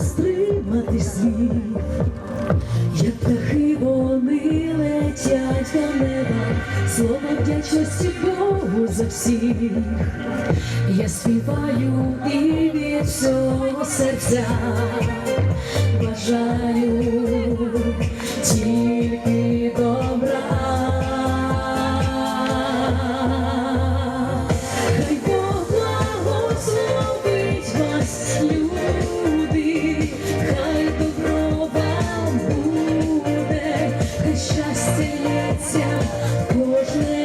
стримати слів, як птахи вони летять до неба, слово вдячності Богу за всіх. Я співаю і від всього серця бажаю. серця кожне.